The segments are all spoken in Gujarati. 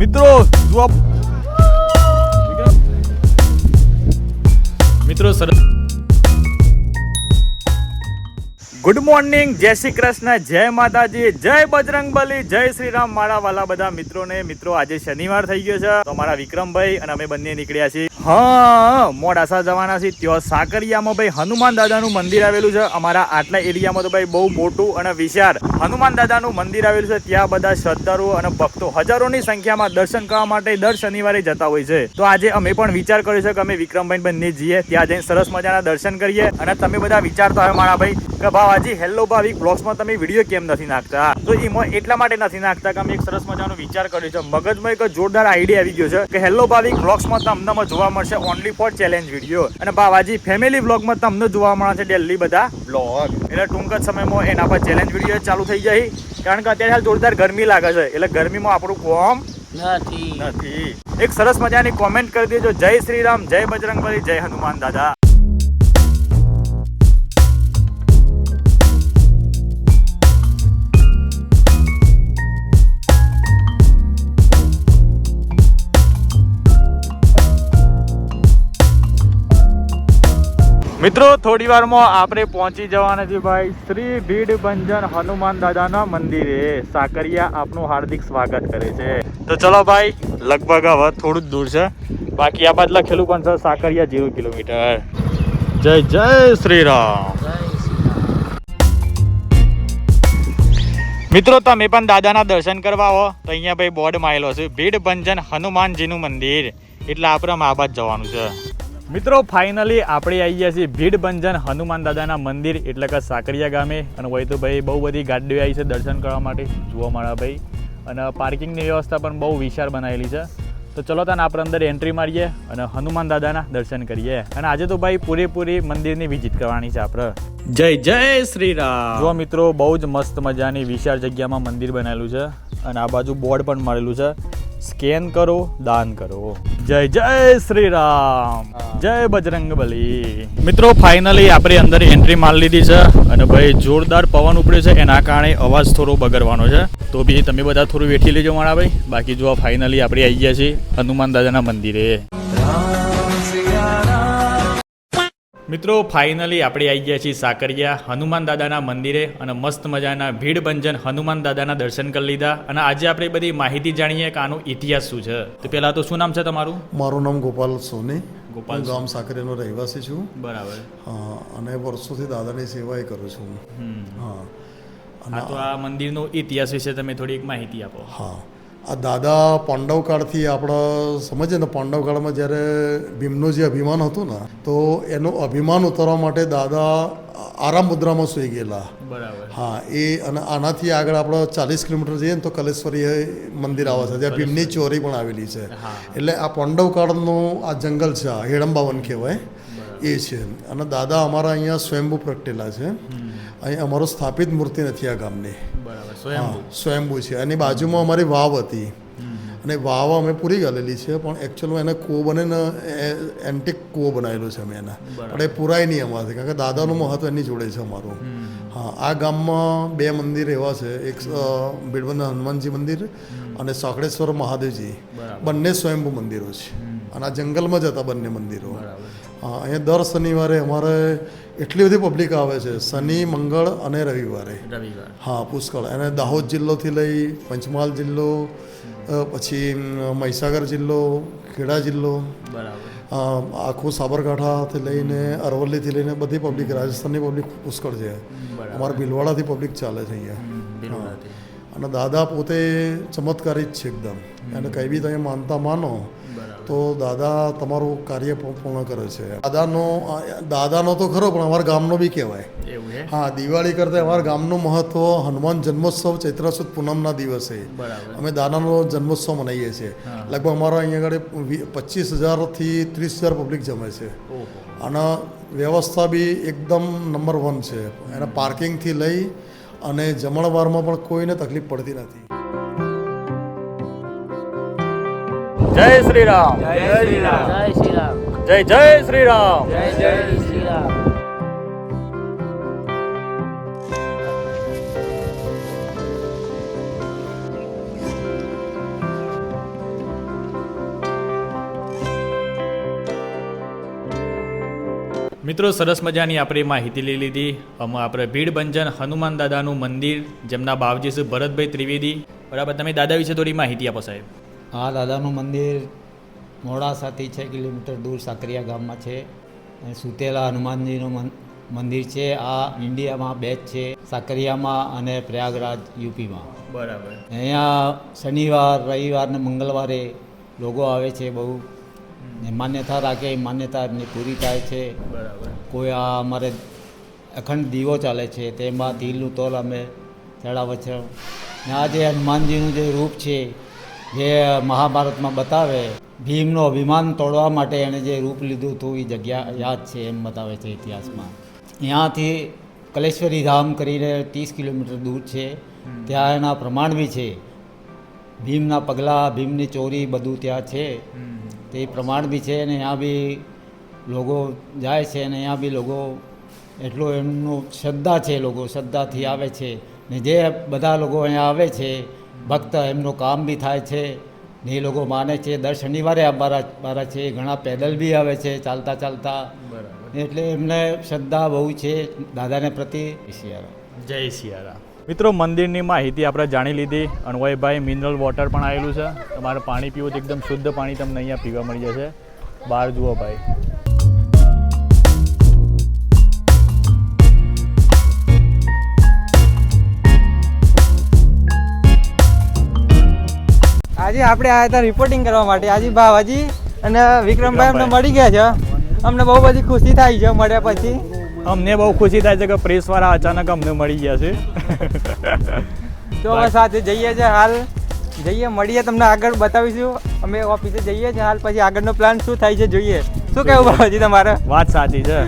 મિત્રો મિત્રો સરસ ગુડ મોર્નિંગ જય શ્રી કૃષ્ણ જય માતાજી જય બજરંગબલી જય શ્રી રામ મારા વાલા બધા મિત્રોને. મિત્રો આજે શનિવાર થઈ ગયો છે. તો અમારા વિક્રમભાઈ અને અમે બંને નીકળ્યા છીએ. હા, મોડાસા જવાના છીએ. ત્યાં સાકરિયામાં ભાઈ હનુમાન દાદાનું મંદિર આવેલું છે. અમારા આટલા એરિયામાં તો ભાઈ બહુ મોટું અને વિશાળ હનુમાન દાદાનું મંદિર આવેલું છે. ત્યાં બધા શ્રદ્ધાળુઓ અને ભક્તો હજારોની સંખ્યામાં દર્શન કરવા માટે દર શનિવારે જતા હોય છે. તો આજે અમે પણ વિચાર કર્યો છે કે અમે વિક્રમભાઈ બંને જઈએ. ત્યાં જઈને સરસ મજાના દર્શન કરીએ. અને તમે બધા વિચારતા હોય મારા ભાઈ કે ભાવાજી હેલો ભાવિક બ્લોગ્સમાં તમે વીડિયો કેમ નથી નાખતા? તો એમાં એટલા માટે નથી નાખતા કે અમે એક સરસ મજાનો વિચાર કર્યો છે. મગજમાં એક જોરદાર આઈડિયા આવી ગયો છે કે હેલો ભાવિક બ્લોગ્સમાં તમને જોવા મળશે ઓનલી ફોર ચેલેન્જ વીડિયો અને બાવાજી ફેમિલી બ્લોગમાં તમને જોવા મળશે ડેલી બધા બ્લોગ એટલે ટૂંક જ સમયમાં એના પર ચેલેન્જ વીડિયો ચાલુ થઈ જાય. કારણ કે અત્યારે હાલ જોરદાર ગરમી લાગે છે. એટલે ગરમીમાં આપણું કોમ નથી. નથી. એક સરસ મજાની કોમેન્ટ કરી દેજો. જય શ્રી રામ જય બજરંગબલી જય હનુમાન દાદા. મિત્રો થોડી વારમાં આપણે પહોંચી જવાના છે ભાઈ. શ્રી ભીડ ભંજન હનુમાન દાદાના મંદિરે. સાકરિયા આપનું હાર્દિક સ્વાગત કરે છે. તો ચલો ભાઈ, લગભગ હવે થોડું જ દૂર છે. બાકી આ બાદ લખેલું પણ છે સાકરિયા જીરો કિલોમીટર. જય જય શ્રી રામ મિત્રો, તમે પણ દાદાના દર્શન કરવા આવો. તો અહીંયા ભાઈ બોર્ડ મારેલો છે ભીડ ભંજન હનુમાનજીનું મંદિર. એટલે આપણે આ બાદ જવાનું છે. મિત્રો ફાઇનલી આપણે આવી ગયા છીએ ભીડ ભંજન હનુમાન દાદાના મંદિર એટલે કે સાકરિયા ગામે. અને હોય તો ભાઈ બહુ બધી ગાડીઓ આવી છે દર્શન કરવા માટે. જોવા મળે ભાઈ. અને પાર્કિંગની વ્યવસ્થા પણ બહુ વિશાળ બનાવેલી છે. તો ચલો તાને આપણે અંદર એન્ટ્રી મારીએ અને હનુમાન દાદાના દર્શન કરીએ. અને આજે તો ભાઈ પૂરેપૂરી મંદિરની વિઝિટ કરવાની છે આપણે. જય જય શ્રી રામ જો મિત્રો બહુ જ મસ્ત મજાની વિશાળ જગ્યામાં મંદિર બનાવેલું છે. અને આ બાજુ બોર્ડ પણ મળેલું છે. સ્કેન કરો, દાન કરો. જય જય શ્રી રામ જય બજરંગ બલી મિત્રો, ફાઇનલી આપણી અંદર એન્ટ્રી મારી લીધી છે અને ભાઈ જોરદાર પવન ઉપડ્યો છે એના કારણે અવાજ થોડો બગડવાનો છે. તો બી તમે બધા થોડું વેઠી લેજો મારા ભાઈ. બાકી જો ફાઇનલી આપણે આવી ગયા છીએ હનુમાન દાદાના મંદિરે. મિત્રો ફાઇનલી આપણે આવી ગયા છીએ સાકરિયા. હનુમાન દાદાના મંદિરે અને મસ્ત મજાના ભીડ ભંજન હનુમાન દાદાના દર્શન કરી લીધા. અને આજે આપણે બધી માહિતી જાણીએ કે આનો ઇતિહાસ શું છે. તો પહેલા તો શું નામ છે તમારું? મારું નામ ગોપાલ સોની. ગોપાલ ગામ સાકરિયાનો રહેવાસી છું. બરાબર. હા, અને વર્ષોથી દાદાની સેવાય કરું છું. હા. તો આ મંદિરનો ઇતિહાસ વિશે તમે થોડી એક માહિતી આપો. હા. આ દાદા પાંડવકાળથી આપણા સમજીએ ને પાંડવકાળમાં જ્યારે ભીમનું જે અભિમાન હતું ને તો એનું અભિમાન ઉતારવા માટે દાદા આરામ મુદ્રામાં સૂઈ ગયેલા. બરાબર. હા એ અને આનાથી આગળ આપણે ચાલીસ કિલોમીટર જઈએ ને તો કલેશ્વરી મંદિર આવે છે જ્યાં ભીમની ચોરી પણ આવેલી છે. એટલે આ પાંડવકાળનું આ જંગલ છે આ હેડંબાવન કહેવાય એ છે. અને દાદા અમારા અહીંયા સ્વયંભૂ પ્રગટેલા છે. અહીં અમારો સ્થાપિત મૂર્તિ નથી આ ગામની. સ્વયંભૂ. સ્વયંભૂ છે. એની બાજુમાં અમારી વાવ હતી. અને વાવ અમે પૂરી ગયેલી છે પણ એકચ્યુઅલમાં એને કૂવો બને ને એન્ટિક કૂવો બનાવેલો છે અમે એના. પણ એ પૂરાય નહીં અમારાથી કારણ કે દાદાનું મહત્વ એની જોડે છે અમારું. હા આ ગામમાં બે મંદિર એવા છે. એક અ, હનુમાનજી મંદિર અને સાંકળેશ્વર મહાદેવજી. બંને સ્વયંભૂ મંદિરો છે. અને આ જંગલમાં જ હતા બંને મંદિરો. હા અહીંયા દર શનિવારે અમારે એટલી બધી પબ્લિક આવે છે. શનિ મંગળ અને રવિવારે. હા પુષ્કળ. અને દાહોદ જિલ્લોથી લઈ પંચમહાલ જિલ્લો પછી મહીસાગર જિલ્લો ખેડા જિલ્લો બરાબર. આખું સાબરકાંઠાથી લઈને અરવલ્લીથી લઈને બધી પબ્લિક રાજસ્થાનની પબ્લિક પુષ્કળ છે. અમારે ભીલવાડાથી પબ્લિક ચાલે છે અહીંયા. અને દાદા પોતે ચમત્કારી જ છે એકદમ. અને કંઈ બી તમે માનતા માનો તો દાદા તમારું કાર્ય પૂર્ણ કરે છે. દાદાનો દાદાનો તો ખરો પણ અમારા ગામનો બી કહેવાય. હા? દિવાળી કરતાં અમારા ગામનું મહત્વ હનુમાન જન્મોત્સવ ચૈત્ર સુદ પૂનમના દિવસે. અમે દાદાનો જન્મોત્સવ મનાવીએ છીએ. લગભગ અમારા અહીંયા આગળ પચીસ હજારથી ત્રીસ હજાર પબ્લિક જમે છે. અને વ્યવસ્થા બી એકદમ નંબર વન છે. એના પાર્કિંગથી લઈ અને જમણવારમાં પણ કોઈને તકલીફ પડતી નથી. જય શ્રી રામ જય શ્રી રામ જય શ્રી રામ જય જય શ્રી રામ જય જય શ્રી રામ મિત્રો સરસ મજાની આપણે માહિતી લઈ લીધી. અમે આપણે ભીડ બંજન હનુમાન દાદાનું મંદિર જેમના બાવજી શ્રી ભરતભાઈ ત્રિવેદી. બરાબર તમે દાદા વિશે થોડી માહિતી આપો સાહેબ. આ દાદાનું મંદિર મોડાસાથી છ કિલોમીટર દૂર સાકરિયા ગામમાં છે. અને સુતેલા હનુમાનજીનું મન- મંદિર છે. આ ઇન્ડિયામાં બેચ છે સાકરિયામાં અને પ્રયાગરાજ યુપીમાં. બરાબર. અહીંયા શનિવાર રવિવાર ને મંગળવારે લોકો આવે છે બહુ. ને માન્યતા રાખે એ માન્યતા એમની પૂરી થાય છે. બરાબર. કોઈ આ અમારે અખંડ દીવો ચાલે છે તેમાં તિલનું તોલ અમે ચડાવે છે. ને આ જે હનુમાનજીનું જે રૂપ છે જે મહાભારતમાં બતાવે ભીમનો અભિમાન તોડવા માટે એણે જે રૂપ લીધું હતું એ જગ્યા યાદ છે એમ બતાવે છે ઇતિહાસમાં. ત્યાંથી કલેશ્વરી ધામ કરીને ત્રીસ કિલોમીટર દૂર છે. ત્યાં એના પ્રમાણ બી છે. ભીમના પગલાં ભીમની ચોરી બધું ત્યાં છે. તે પ્રમાણ બી છે અને અહીંયા બી લોકો જાય છે અને અહીંયા બી લોકો એટલું એમનું શ્રદ્ધા છે લોકો શ્રદ્ધાથી આવે છે. ને જે બધા લોકો અહીંયા આવે છે ભક્ત એમનું કામ બી થાય છે ને એ લોકો માને છે. દર શનિવારે અમારા મારા છે ઘણા પેદલ બી આવે છે ચાલતા ચાલતા. એટલે એમને શ્રદ્ધા બહુ છે દાદાને પ્રતિ. શિયાળા જય સિયારામ મિત્રો મંદિરની માહિતી આપણે જાણી લીધી. અણવાઈભાઈ મિનરલ વોટર પણ આવેલું છે. તમારે પાણી પીવું તો એકદમ શુદ્ધ પાણી તમને અહીંયા પીવા મળી જશે. બહાર જુઓ ભાઈ. આજે આપણે આ હતા રિપોર્ટિંગ કરવા માટે. આજે બાવાજી અને વિક્રમભાઈ અમને મળી ગયા છે. અમને બહુ બધી ખુશી થાય છે મળ્યા પછી. અમને બહુ ખુશી થાય છે કે પ્રેસવાળા અચાનક અમને મળી ગયા છે. તો અમે સાથે જઈએ છીએ હાલ. જઈએ મળીએ તમને આગળ બતાવીશું. અમે ઓફિસે જઈએ છીએ હાલ પછી આગળનો પ્લાન શું થાય છે જોઈએ. શું કહેવું બાવાજી તમારે? વાત સાચી છે.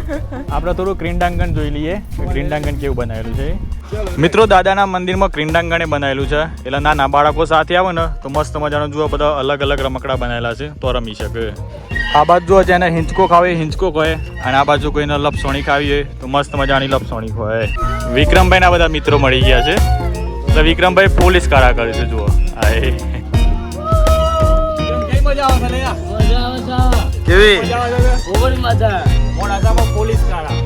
આપણે થોડું ક્રિંડાંગણ જોઈ લઈએ ક્રિંડાંગણ કેવું બનાવેલું છે. મિત્રો દાદાના મંદિરમાં ક્રિંડાંગણે બનાવેલું છે. એટલે નાના બાળકો સાથે આવે ને તો મસ્ત મજાનું જુઓ બધા અલગ અલગ રમકડા બનાવેલા છે. તો રમી શકે. આ બાજુ જુઓ જેને હિંચકો ખાવે હિંચકો કહે અને આ બાજુ કોઈને લપસોણી ખાવી હોય તો મસ્ત મજાની લપસોણી હોય વિક્રમભાઈના બધા મિત્રો મળી ગયા છે. એટલે વિક્રમભાઈ પોલીસ કાળા કરે છે જુઓ. આ એ. મજા આવે છે મજા આવે છે. કેવી મજા. પોલીસ કાળા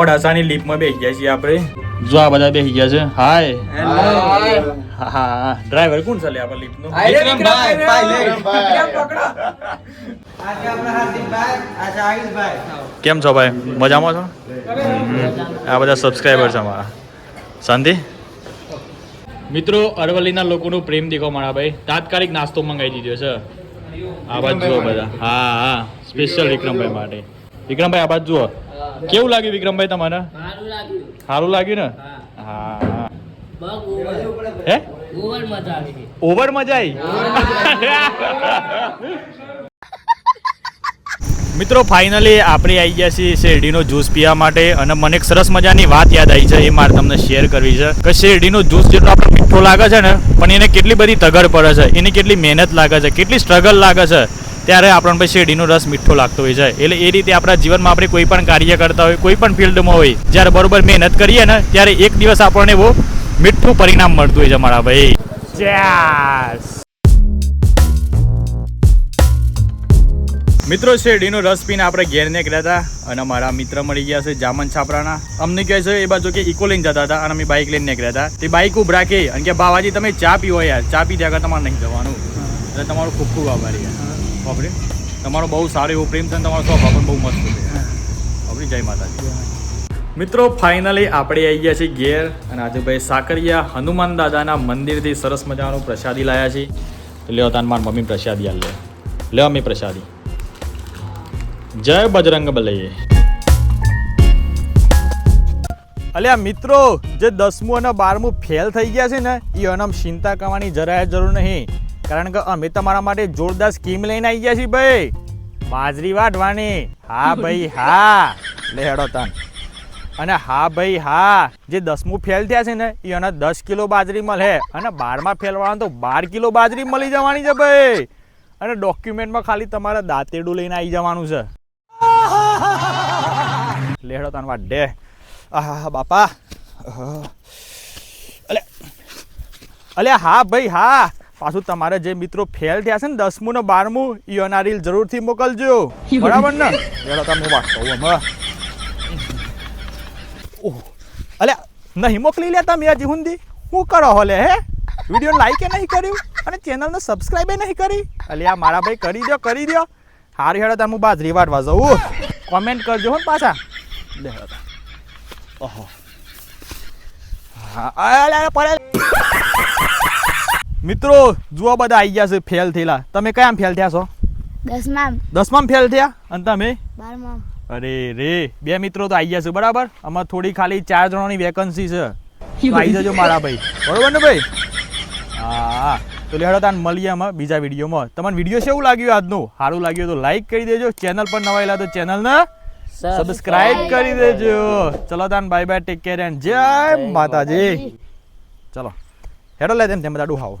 મોડાસાની લીપમાં બેસી ગયા છીએ આપણે. જો આ બધા બેસી ગયા છે. હાય. હા હા ડ્રાઈવર કોણ ચાલે આપણે લીપનો? કેમ છો ભાઈ? મજામાં છો? આ બધા સબસ્ક્રાઈબર છે અમારા. શાંતિ? મિત્રો અરવલ્લીના લોકોનું પ્રેમ દેખો મારા ભાઈ. તાત્કાલિક નાસ્તો મંગાવી દીધો છે. આ બાજુ જુઓ બધા. હા હા. સ્પેશિયલ વિક્રમભાઈ માટે. વિક્રમભાઈ આ બાજુ જુઓ. કેવું લાગ્યું વિક્રમભાઈ તમારે? સારું લાગ્યું. ને? હા. હા. ઓવર મજા આવી મિત્રો ફાઇનલી આપણે આવી ગયા છીએ શેરડીનો જ્યુસ પીવા માટે અને મને એક સરસ મજાની વાત યાદ આવી છે એ મારે તમને શેર કરવી છે કે શેરડીનો જ્યુસ જેટલો આપણે મીઠો લાગે છે ને પણ એને કેટલી બધી તગડ પડે છે એની કેટલી મહેનત લાગે છે કેટલી સ્ટ્રગલ લાગે છે ત્યારે આપણને પછી શેરડીનો રસ મીઠો લાગતો હોય છે એટલે એ રીતે આપણા જીવનમાં આપણે કોઈ પણ કાર્ય કરતા હોય કોઈ પણ ફિલ્ડમાં હોય જ્યારે બરોબર મહેનત કરીએ ને ત્યારે એક દિવસ આપણને બહુ મીઠું પરિણામ મળતું હોય છે મારા ભાઈ. Cheers! મિત્રો શેરડીનો રસ પીને આપણે ઘેર નીકળ્યા હતા અને મારા મિત્ર મળી ગયા છે જામન છાપરાના. અમને કહે છે એ બાજુ કે ઇકો લઈને જતા હતા અને અમે બાઇક લઈને નીકળ્યા હતા. તે બાઇક ઉભ રાખી અને કે બાવાજી તમે ચા પીવો યાર. ચા પી ત્યાં તમારે નહીં જવાનું. એટલે તમારું ખૂબ ખૂબ આભારી બાપરે. તમારો બહુ સારો એવો પ્રેમ છે અને તમારો સ્વભાવ પણ બહુ મસ્ત છે. બાપરે જય માતાજી. મિત્રો ફાઇનલી આપણે આવી ગયા છીએ ઘેર અને આજે ભાઈ સાકરિયા હનુમાન દાદાના મંદિરથી સરસ મજાનો પ્રસાદી લાયા છે. તો લ્યો તાન માર મમ્મી પ્રસાદી આ લે. લ્યો મમ્મી પ્રસાદી. જય બજરંગ બલૈયે અલ્યા મિત્રો જે દસમું અને બારમું ફેલ થઈ ગયા છે ને એ અનમ ચિંતા કરવાની જરાય જરૂર નહીં. કારણ કે અમે તમારા માટે જોરદાર સ્કીમ લઈને આવી ગયા છીએ ભાઈ. બાજરી વાટવાની હા ભાઈ, હા. લે હેડો તન. અને હા ભાઈ, હા. જે દસમું ફેલ થયા છે ને એ અને દસ કિલો બાજરી મળે. અને બારમાં ફેલવાળા તો બાર કિલો બાજરી મળી જવાની છે ભાઈ. અને ડોક્યુમેન્ટમાં ખાલી તમારે દાંતેડું લઈને આવી જવાનું છે. લેહડો તાન વાડે આહા બાપા. અલે. અલે, હા ભાઈ, હા. પાછું તમારે જે મિત્રો ફેલ થયા છે ને, દસમું ને બારમું ઈઓના રીલ જરૂરથી મોકલજો. બરાબર ને? લેહડો તમે વાંચતો હમણાં ઓહ. અલે નહીં મોકલી લે તમે હજી હુંદી હું કરો હોલે, હે? વીડિયો લાઈક નહીં કર્યું અને ચેનલને સબસ્ક્રાઈબ નહીં કરી? અલે આ મારા ભાઈ કરી દો કરી દો હારી હેડો તમે બાજરી વાટવા જવું કોમેન્ટ કરજો, હો પાછા. લે ઓહો. હા અરે પડે મિત્રો જુઓ બધા આવી ગયા છે ફેલ થયેલા. તમે કયામ ફેલ થયા છો? દસમામ. દસમામ ફેલ થયા? અને તમે? બારમામ. અરે રે બે મિત્રો તો આવી ગયા છે બરાબર? આમાં થોડી ખાલી ચાર જણાની વેકન્સી છે. આવી જજો મારા ભાઈ. બરોબર ને ભાઈ? હા. તો લેડો તાન મળીએ આમાં બીજા વિડીયોમાં. તમને વીડિયો કેવું લાગ્યું આજનું? સારું લાગ્યું તો લાઈક કરી દેજો. ચેનલ પર નવા આવેલા તો ચેનલને સબસ્ક્રાઇબ કરી દેજો. ચલો તાન bye bye take care and જય માતાજી. ચલો. હેડો લે તેમ તેમ બધા ડુહાવો